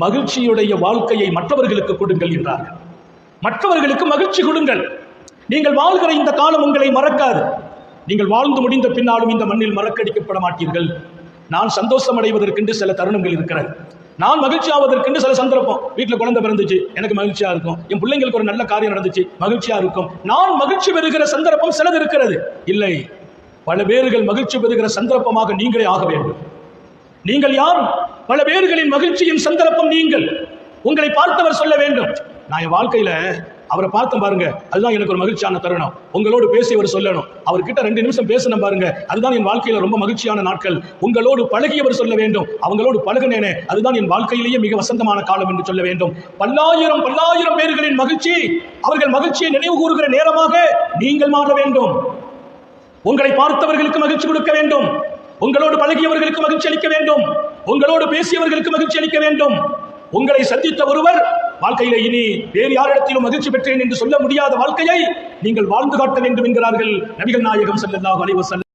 மகிழ்ச்சியுடைய வாழ்க்கையை மற்றவர்களுக்கு கொடுங்கள் என்றார்கள். மற்றவர்களுக்கு மகிழ்ச்சி கொடுங்கள். நீங்கள் வாழ்கிற இந்த காலம் உங்களை மறக்காது. நீங்கள் வாழ்ந்து முடிந்த பின்னாலும் இந்த மண்ணில் மறக்கடிக்கப்பட மாட்டீர்கள். நான் சந்தோஷம் அடைவதற்கென்று சில தருணங்கள் இருக்கிறது. நான் மகிழ்ச்சி ஆவதற்கென்று சில சந்தர்ப்பம். வீட்டில் குழந்தை பிறந்துச்சு. எனக்கு மகிழ்ச்சியா இருக்கும். என் பிள்ளைங்களுக்கு ஒரு நல்ல காரியம் நடந்துச்சு. மகிழ்ச்சியா இருக்கும். நான் மகிழ்ச்சி பெறுகிற சந்தர்ப்பம் சிலது இருக்கிறது. இல்லை. பல பேர்கள் மகிழ்ச்சி பெறுகிற சந்தர்ப்பமாக நீங்களே ஆக வேண்டும். நீங்கள் யார்? பல பேர்களின் மகிழ்ச்சியின் சந்தர்ப்பம் நீங்கள். உங்களை பார்த்தவர் சொல்ல வேண்டும். நான் என் வாழ்க்கையில அவரை பார்த்தேன் பாருங்க. அதுதான் எனக்கு ஒரு மகிழ்ச்சியான தருணம். உங்களோடு பேசியவர் சொல்லணும். அவர்கிட்ட ரெண்டு நிமிஷம் பேசணும் பாருங்க. அதுதான் என் வாழ்க்கையில ரொம்ப மகிழ்ச்சியான நாட்கள். உங்களோடு பழகியவர் சொல்ல வேண்டும். அவங்களோடு பழகினேனே. அதுதான் என் வாழ்க்கையிலேயே மிக வசந்தமான காலம் என்று சொல்ல வேண்டும். பல்லாயிரம் பல்லாயிரம் பேர்களின் மகிழ்ச்சி அவர்கள் மகிழ்ச்சியை நினைவு கூறுகிற நேரமாக நீங்கள் மாற வேண்டும். உங்களை பார்த்தவர்களுக்கு மகிழ்ச்சி கொடுக்க வேண்டும். உங்களோடு பழகியவர்களுக்கு மகிழ்ச்சி அளிக்க வேண்டும். உங்களோடு பேசியவர்களுக்கு மகிழ்ச்சி அளிக்க வேண்டும். உங்களை சந்தித்த ஒருவர் வாழ்க்கையில இனி வேறு யாரிடத்திலும் மகிழ்ச்சி பெற்றேன் என்று சொல்ல முடியாத வாழ்க்கையை நீங்கள் வாழ்ந்து காட்ட வேண்டும் என்கிறார்கள் நபிகள் நாயகம் ஸல்லல்லாஹு அலைவசல்ல